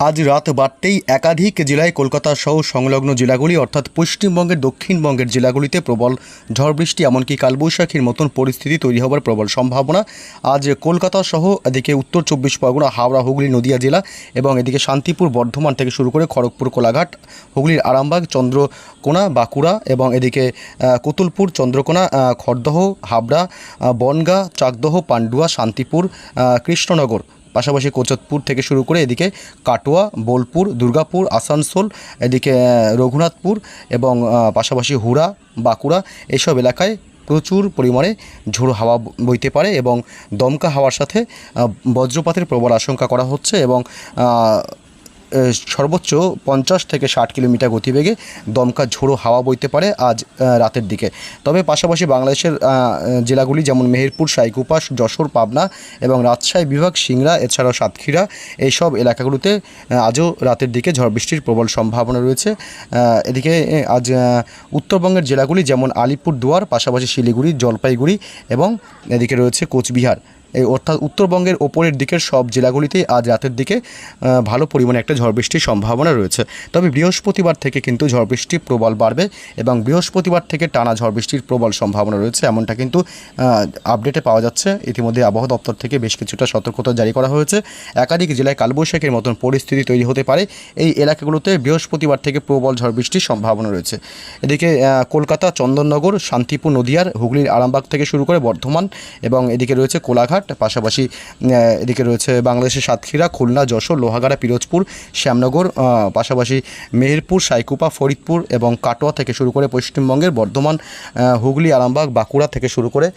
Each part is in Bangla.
আজ রাত বাড়তেই একাধিক জেলায় কলকাতা সহ সংলগ্ন জেলাগুলি, অর্থাৎ পশ্চিমবঙ্গের দক্ষিণবঙ্গের জেলাগুলিতে প্রবল ঝড় বৃষ্টি, এমনকি কালবৈশাখীর মতন পরিস্থিতি তৈরি হওয়ার প্রবল সম্ভাবনা। আজ কলকাতা সহ এদিকে উত্তর চব্বিশ পরগনা, হাওড়া, হুগলি, নদিয়া জেলা এবং এদিকে শান্তিপুর, বর্ধমান থেকে শুরু করে খড়গপুর, কোলাঘাট, হুগলির আরামবাগ, চন্দ্রকোনা, বাঁকুড়া এবং এদিকে কতুলপুর, চন্দ্রকোনা খড়দহ, হাবড়া বনগাঁ, চাকদহ, পান্ডুয়া, শান্তিপুর কৃষ্ণনগর। পাশাপাশি কোচতপুর থেকে শুরু করে এদিকে কাটোয়া, বোলপুর, দুর্গাপুর, আসানসোল, এদিকে রঘুনাথপুর এবং পাশাপাশি হুড়া, বাঁকুড়া এসব এলাকায় প্রচুর পরিমাণে ঝোড়ো হাওয়া বইতে পারে এবং দমকা হাওয়ার সাথে বজ্রপাতের প্রবল আশঙ্কা করা হচ্ছে এবং সর্বোচ্চ পঞ্চাশ থেকে ষাট কিলোমিটার গতিবেগে দমকা ঝোড়ো হাওয়া বইতে পারে আজ রাতের দিকে। তবে পাশাপাশি বাংলাদেশের জেলাগুলি যেমন মেহেরপুর সাইকুপা যশোর, পাবনা এবং রাজশাহী বিভাগ, সিংড়া, এছাড়াও সাতক্ষীরা, এইসব এলাকাগুলোতে আজও রাতের দিকে ঝড় বৃষ্টির প্রবল সম্ভাবনা রয়েছে। এদিকে আজ উত্তরবঙ্গের জেলাগুলি যেমন আলিপুর দুয়ার পাশাপাশি শিলিগুড়ি, জলপাইগুড়ি এবং এদিকে রয়েছে কোচবিহার। এই অর্থাৎ উত্তরবঙ্গের ওপরের দিকের সব জেলাগুলিতেই আজ রাতের দিকে ভালো পরিমাণে একটা ঝড় বৃষ্টির সম্ভাবনা রয়েছে। তবে বৃহস্পতিবার থেকে কিন্তু ঝড় বৃষ্টি প্রবল বাড়বে এবং বৃহস্পতিবার থেকে টানা ঝড় বৃষ্টির প্রবল সম্ভাবনা রয়েছে। এমনটা কিন্তু আপডেটে পাওয়া যাচ্ছে। ইতিমধ্যে আবহাওয়া দপ্তর থেকে বেশ কিছুটা সতর্কতা জারি করা হয়েছে। একাধিক জেলায় কালবৈশাখীর মতন পরিস্থিতি তৈরি হতে পারে। এই এলাকাগুলোতে বৃহস্পতিবার থেকে প্রবল ঝড় বৃষ্টির সম্ভাবনা রয়েছে। এদিকে কলকাতা, চন্দননগর, শান্তিপুর, নদিয়ার, হুগলির আরামবাগ থেকে শুরু করে বর্ধমান এবং এদিকে রয়েছে কোলাঘাট পাশাপাশি এদিকে রয়েছে বাংলাদেশের সাতক্ষীরা, খুলনা, যশোর, লোহাগাড়া, পিরোজপুর, শ্যামনগর পাশাপাশি মেহেরপুর, সাইকুপা, ফরিদপুর এবং কাটোয়া থেকে শুরু করে পশ্চিমবঙ্গের বর্ধমান হুগলি, আরামবাগ, বাঁকুড়া থেকে শুরু করে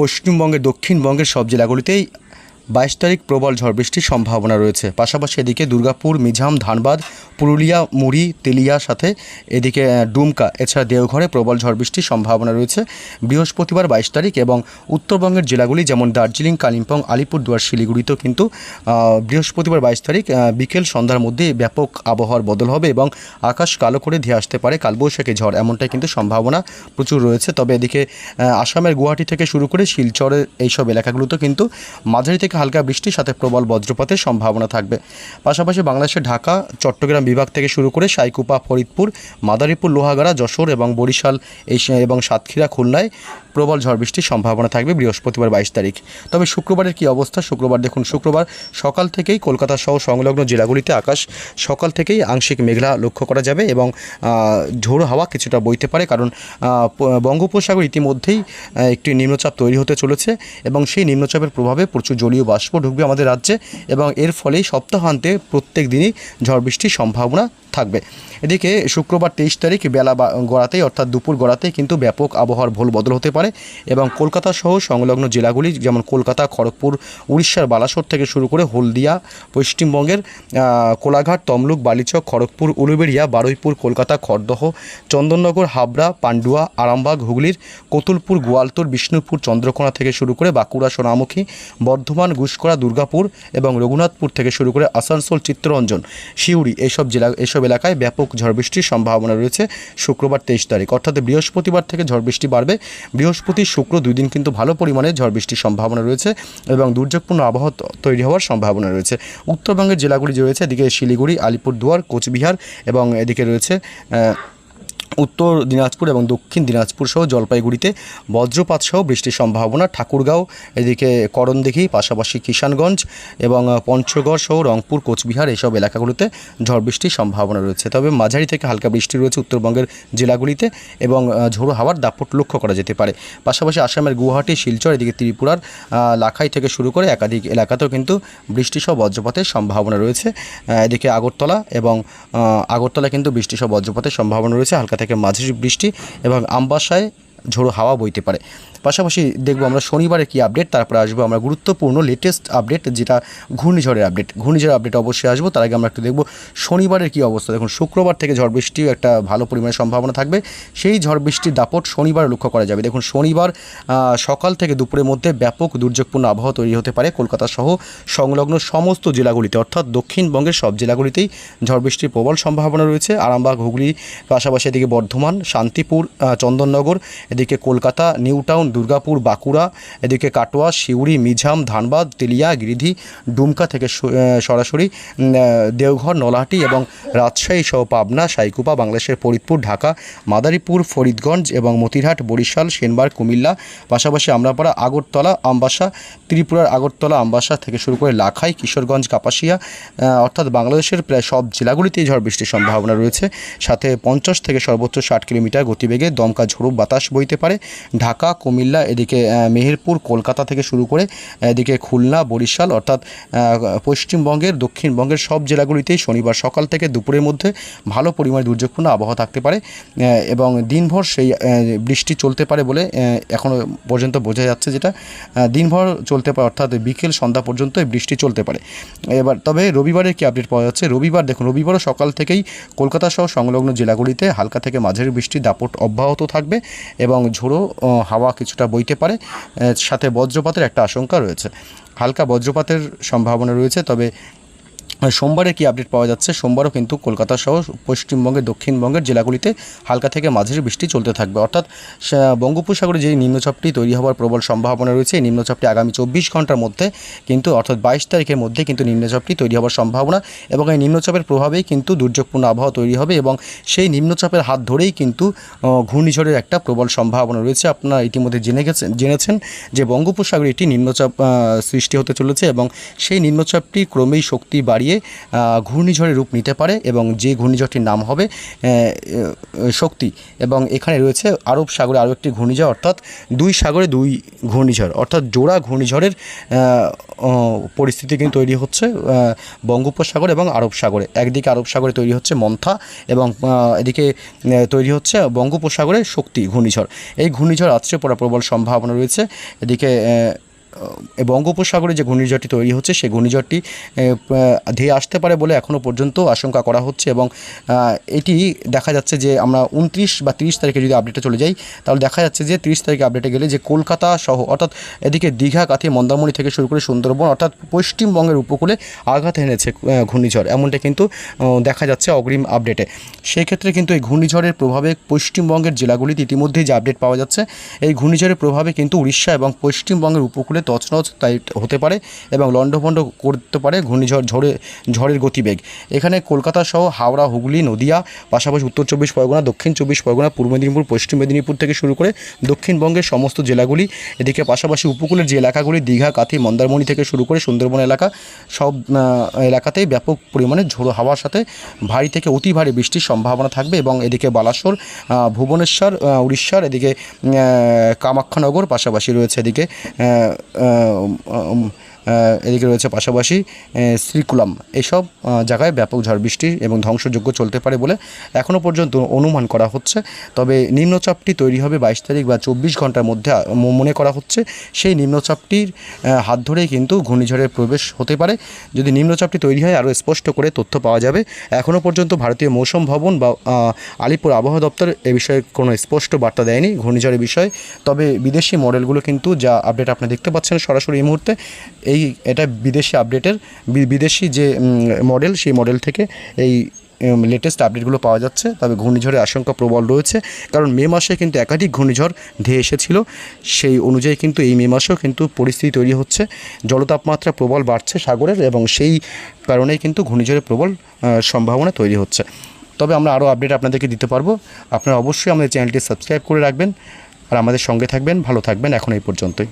পশ্চিমবঙ্গের, দক্ষিণবঙ্গের সব জেলাগুলিতেই বাইশ তারিখ প্রবল ঝড় বৃষ্টির সম্ভাবনা রয়েছে। পাশাপাশি এদিকে দুর্গাপুর মিঝাম ধানবাদ, পুরুলিয়া, মুড়ি, তেলিয়া সাথে এদিকে ডুমকা, এছাড়া দেওঘরে প্রবল ঝড় বৃষ্টির সম্ভাবনা রয়েছে। বৃহস্পতিবার বাইশ তারিখ এবং উত্তরবঙ্গের জেলাগুলি যেমন দার্জিলিং, কালিম্পং, আলিপুরদুয়ার, শিলিগুড়িতেও কিন্তু বৃহস্পতিবার বাইশ তারিখ বিকেল সন্ধ্যার মধ্যে ব্যাপক আবহাওয়ার বদল হবে এবং আকাশ কালো করে ধেয়ে আসতে পারে কালবৈশাখী ঝড়। এমনটাই কিন্তু সম্ভাবনা প্রচুর রয়েছে। তবে এদিকে আসামের গুয়াহাটি থেকে শুরু করে শিলচরের এইসব এলাকাগুলোতেও কিন্তু মাঝারি থেকে হালকা বৃষ্টির সাথে প্রবল বজ্রপাতের সম্ভাবনা থাকবে। পাশাপাশি বাংলাদেশের ঢাকা, চট্টগ্রাম বিভাগ থেকে শুরু করে সাইকুপা, ফরিদপুর, মাদারীপুর, লোহাগাড়া, যশোর এবং বরিশাল এই এবং সাতক্ষীরা, খুলনায় প্রবল ঝড় বৃষ্টির সম্ভাবনা থাকবে বৃহস্পতিবার বাইশ তারিখ। তবে শুক্রবারের কি অবস্থা? শুক্রবার দেখুন, শুক্রবার সকাল থেকেই কলকাতা সহ সংলগ্ন জেলাগুলিতে আকাশ সকাল থেকেই আংশিক মেঘলা লক্ষ্য করা যাবে এবং ঝোড়ো হাওয়া কিছুটা বইতে পারে কারণ বঙ্গোপসাগর ইতিমধ্যেই একটি নিম্নচাপ তৈরি হতে চলেছে এবং সেই নিম্নচাপের প্রভাবে প্রচুর জলীয় বাষ্প ঢুকবে আমাদের রাজ্যে এবং এর ফলেই সপ্তাহান্তে প্রত্যেক দিনই ঝড় বৃষ্টির সম্ভাবনা থাকবে। এদিকে শুক্রবার তেইশ তারিখ বেলা গড়াতেই অর্থাৎ দুপুর গড়াতেই কিন্তু ব্যাপক আবহাওয়ার ভোল বদল হতে পারে এবং কলকাতা সহ সংলগ্ন জেলাগুলি যেমন কলকাতা, খড়গপুর, উড়িষ্যার বালাসোর থেকে শুরু করে হলদিয়া, পশ্চিমবঙ্গের কোলাঘাট, তমলুক, বালিচক, খড়গপুর, উলুবেড়িয়া, বারুইপুর, কলকাতা, খড়দহ, চন্দননগর, হাবড়া, পান্ডুয়া, আরামবাগ, হুগলির, কতুলপুর, গোয়ালতোর, বিষ্ণুপুর, চন্দ্রকোনা থেকে শুরু করে বাঁকুড়া, সোনামুখী, বর্ধমান গুসকরা দুর্গাপুর এবং রঘুনাথপুর থেকে শুরু করে আসানসোল, চিত্তরঞ্জন শিউড়ি এইসব জেলা এইসব এলাকায় ব্যাপক ঝড় বৃষ্টির সম্ভাবনা রয়েছে শুক্রবার তেইশ তারিখ। অর্থাৎ বৃহস্পতিবার থেকে ঝড় বৃষ্টি বাড়বে। বৃহস্পতি শুক্র দুই দিন কিন্তু ভালো পরিমাণে ঝড় বৃষ্টির সম্ভাবনা রয়েছে এবং দুর্যোগপূর্ণ আবহাওয়া তৈরি হওয়ার সম্ভাবনা রয়েছে। উত্তরবঙ্গের জেলাগুলি রয়েছে, এদিকে শিলিগুড়ি, আলিপুরদুয়ার, কোচবিহার এবং এদিকে রয়েছে উত্তর দিনাজপুর এবং দক্ষিণ দিনাজপুর সহ জলপাইগুড়িতে বজ্রপাত সহ বৃষ্টির সম্ভাবনা। ঠাকুরগাঁও, এদিকে করণদিঘি, পাশাপাশি কিষানগঞ্জ এবং পঞ্চগড় সহ রংপুর, কোচবিহার এসব এলাকাগুলোতে ঝড় বৃষ্টির সম্ভাবনা রয়েছে। তবে মাঝারি থেকে হালকা বৃষ্টি রয়েছে উত্তরবঙ্গের জেলাগুলিতে এবং ঝোড়ো হাওয়ার দাপট লক্ষ্য করা যেতে পারে। পাশাপাশি আসামের গুয়াহাটি, শিলচর, এদিকে ত্রিপুরার লাখাই থেকে শুরু করে একাধিক এলাকাতেও কিন্তু বৃষ্টি সহ বজ্রপাতের সম্ভাবনা রয়েছে। এদিকে আগরতলা এবং আগরতলা কিন্তু বৃষ্টি সহ বজ্রপাতের সম্ভাবনা রয়েছে। হালকা থেকে মাঝারি বৃষ্টি এবং আমবাসায় ঝোড়ো হাওয়া বইতে পারে। পাশাপাশি দেখব আমরা শনিবারে কি আপডেট তারপরে আসব আমরা গুরুত্বপূর্ণ লেটেস্ট আপডেট যেটা ঘূর্ণিঝড়ের আপডেট ঘূর্ণিঝড়ের আপডেট অবশ্যই আসব, তার আগে আমরা একটু দেখব শনিবারের কি অবস্থা। দেখুন, শুক্রবার থেকে ঝড় বৃষ্টিও একটা ভালো পরিমাণে সম্ভাবনা থাকবে। সেই ঝড় বৃষ্টির দাপট শনিবার লক্ষ্য করা যাবে। দেখুন, শনিবার সকাল থেকে দুপুরের মধ্যে ব্যাপক দুর্যোগপূর্ণ আবহাওয়া তৈরি হতে পারে কলকাতা সহ সংলগ্ন সমস্ত জেলাগুলিতে। অর্থাৎ দক্ষিণবঙ্গের সব জেলাগুলিতেই ঝড় বৃষ্টির প্রবল সম্ভাবনা রয়েছে। আরামবাগ, হুগলি, পাশাপাশি এদিকে বর্ধমান, শান্তিপুর চন্দননগর এদিকে কলকাতা নিউ টাউন দুর্গাপুর, বাঁকুড়া, এদিকে কাটোয়া, সিউড়ি মিঝাম ধানবাদ, তেলিয়া, গিরিধি, ডুমকা থেকে সরাসরি দেওঘর, নলাহাটি এবং রাজশাহী সহ পাবনা, সাইকুপা, বাংলাদেশের ফরিদপুর, ঢাকা, মাদারীপুর, ফরিদগঞ্জ এবং মতিরহাট, বরিশাল, সেনবার, কুমিল্লা, পাশাপাশি আমরাপাড়া, আগরতলা, আমবাসা, ত্রিপুরার আগরতলা, আমবাসা থেকে শুরু করে লাখাই, কিশোরগঞ্জ, কাপাসিয়া অর্থাৎ বাংলাদেশের প্রায় সব জেলাগুলিতেই ঝড় বৃষ্টির সম্ভাবনা রয়েছে। সাথে পঞ্চাশ থেকে সর্বোচ্চ ষাট কিলোমিটার গতিবেগে দমকা ঝোড়ো বাতাস বইতে পারে। ঢাকা, কুমিল্লা, এদিকে মেহেরপুর, কলকাতা থেকে শুরু করে, এদিকে খুলনা, বরিশাল অর্থাৎ পশ্চিমবঙ্গের, দক্ষিণবঙ্গের সব জেলাগুলিতেই শনিবার সকাল থেকে দুপুরের মধ্যে ভালো পরিমাণে দুর্যোগপূর্ণ আবহাওয়া থাকতে পারে এবং দিনভর সেই বৃষ্টি চলতে পারে বলে এখনও পর্যন্ত বোঝা যাচ্ছে যেটা দিনভর চলতে পারে অর্থাৎ বিকেল সন্ধ্যা পর্যন্ত বৃষ্টি চলতে পারে। এবার, তবে রবিবারে কি আপডেট পাওয়া যাচ্ছে? রবিবার দেখুন, রবিবারও সকাল থেকেই কলকাতা সহ সংলগ্ন জেলাগুলিতে হালকা থেকে মাঝারি বৃষ্টির দাপট অব্যাহত থাকবে এবং ঝোড়ো হাওয়া কিছুটা বইতে পারে। সাথে বজ্রপাতের একটা আশঙ্কা রয়েছে। হালকা বজ্রপাতের সম্ভাবনা রয়েছে, তবে সোমবারে কি আপডেট পাওয়া যাচ্ছে? সোমবারও কিন্তু কলকাতা সহ পশ্চিমবঙ্গের, দক্ষিণবঙ্গের জেলাগুলিতে হালকা থেকে মাঝারি বৃষ্টি চলতে থাকবে। অর্থাৎ বঙ্গোপসাগরে যে নিম্নচাপটি তৈরি হওয়ার প্রবল সম্ভাবনা রয়েছে, এই নিম্নচাপটি আগামী চব্বিশ ঘণ্টার মধ্যে কিন্তু, অর্থাৎ বাইশ তারিখের মধ্যে কিন্তু নিম্নচাপটি তৈরি হওয়ার সম্ভাবনা এবং এই নিম্নচাপের প্রভাবেই কিন্তু দুর্যোগপূর্ণ আবহাওয়া তৈরি হবে এবং সেই নিম্নচাপের হাত ধরেই কিন্তু ঘূর্ণিঝড়ের একটা প্রবল সম্ভাবনা রয়েছে। আপনারা ইতিমধ্যে জেনে গেছেন জেনেছেন যে বঙ্গোপসাগরে একটি নিম্নচাপ সৃষ্টি হতে চলেছে এবং সেই নিম্নচাপটি ক্রমেই শক্তি বাড়িয়ে আহ, ঘূর্ণিঝড়ের রূপ নিতে পারে এবং যে ঘূর্ণিঝড়টির নাম হবে শক্তি এবং এখানে রয়েছে আরব সাগরে আরও একটি ঘূর্ণিঝড় অর্থাৎ দুই সাগরে দুই ঘূর্ণিঝড় অর্থাৎ জোড়া ঘূর্ণিঝড়ের পরিস্থিতি কিন্তু তৈরি হচ্ছে বঙ্গোপসাগর এবং আরব সাগরে। একদিকে আরব সাগরে তৈরি হচ্ছে মন্থা এবং এদিকে তৈরি হচ্ছে বঙ্গোপসাগরে শক্তি ঘূর্ণিঝড়। এই ঘূর্ণিঝড় আছড়ে পড়া প্রবল সম্ভাবনা রয়েছে। এদিকে বঙ্গোপসাগরে যে ঘূর্ণিঝড়টি তৈরি হচ্ছে, সেই ঘূর্ণিঝড়টি ধেয়ে আসতে পারে বলে এখনও পর্যন্ত আশঙ্কা করা হচ্ছে এবং এটি দেখা যাচ্ছে যে আমরা উনত্রিশ বা তিরিশ তারিখে যদি আপডেটে চলে যাই, তাহলে দেখা যাচ্ছে যে তিরিশ তারিখে আপডেটে গেলে যে কলকাতা সহ, অর্থাৎ এদিকে দীঘা, কাথি, মন্দারমণি থেকে শুরু করে সুন্দরবন, অর্থাৎ পশ্চিমবঙ্গের উপকূলে আঘাত এনেছে ঘূর্ণিঝড়। এমনটা কিন্তু দেখা যাচ্ছে অগ্রিম আপডেটে সেই ক্ষেত্রে কিন্তু এই ঘূর্ণিঝড়ের প্রভাবে পশ্চিমবঙ্গের জেলাগুলিতে ইতিমধ্যেই যে আপডেট পাওয়া যাচ্ছে, এই ঘূর্ণিঝড়ের প্রভাবে কিন্তু উড়িষ্যা এবং পশ্চিমবঙ্গের উপকূলে তছনছ তাই হতে পারে এবং লণ্ডভণ্ড করতে পারে ঘূর্ণিঝড় ঝড়ে ঝড়ের গতিবেগ। এখানে কলকাতা সহ হাওড়া হুগলি নদিয়া পাশাপাশি উত্তর চব্বিশ পরগনা দক্ষিণ চব্বিশ পরগনা পূর্ব মেদিনীপুর পশ্চিম মেদিনীপুর থেকে শুরু করে দক্ষিণবঙ্গের সমস্ত জেলাগুলি এদিকে পাশাপাশি উপকূলের যে এলাকাগুলি দীঘা কাথি মন্দারমণি থেকে শুরু করে সুন্দরবন এলাকা সব এলাকাতেই ব্যাপক পরিমাণে ঝোড়ো হাওয়ার সাথে ভারী থেকে অতি ভারী বৃষ্টির সম্ভাবনা থাকবে এবং এদিকে বালাসোর ভুবনেশ্বর উড়িষ্যার এদিকে আহ, কামাখ্যানগর পাশাপাশি রয়েছে এদিকে Uh, um, um, এদিকে রয়েছে পাশাপাশি শ্রীকুলাম। এসব জায়গায় ব্যাপক ঝড় বৃষ্টি এবং ধ্বংসযোগ্য চলতে পারে বলে এখনও পর্যন্ত অনুমান করা হচ্ছে। তবে নিম্নচাপটি তৈরি হবে বাইশ তারিখ বা চব্বিশ ঘণ্টার মধ্যে মনে করা হচ্ছে। সেই নিম্নচাপটির হাত ধরেই কিন্তু ঘূর্ণিঝড়ের প্রবেশ হতে পারে। যদি নিম্নচাপটি তৈরি হয়, আরও স্পষ্ট করে তথ্য পাওয়া যাবে। এখনও পর্যন্ত ভারতীয় মৌসুম ভবন বা আলিপুর আবহাওয়া দপ্তর এ বিষয়ে কোনো স্পষ্ট বার্তা দেয়নি ঘূর্ণিঝড়ের বিষয়ে। তবে বিদেশি মডেলগুলো কিন্তু যা আপডেট আপনি দেখতে পাচ্ছেন সরাসরি এই মুহূর্তে, এই এটা বিদেশি আপডেটের বিদেশি যে মডেল সেই মডেল থেকে এই লেটেস্ট আপডেটগুলো পাওয়া যাচ্ছে। তবে ঘূর্ণিঝড়ের আশঙ্কা প্রবল রয়েছে। কারণ মে মাসে কিন্তু একাধিক ঘূর্ণিঝড় ধেয়ে এসেছিল। সেই অনুযায়ী কিন্তু এই মে মাসেও কিন্তু পরিস্থিতি তৈরি হচ্ছে। জলতাপমাত্রা প্রবল বাড়ছে সাগরের এবং সেই কারণেই কিন্তু ঘূর্ণিঝড়ের প্রবল সম্ভাবনা তৈরি হচ্ছে। তবে আমরা আরও আপডেট আপনাদেরকে দিতে পারব। আপনারা অবশ্যই আমাদের চ্যানেলটি সাবস্ক্রাইব করে রাখবেন। আর আমাদের সঙ্গে থাকবেন, ভালো থাকবেন, এখন এই পর্যন্তই।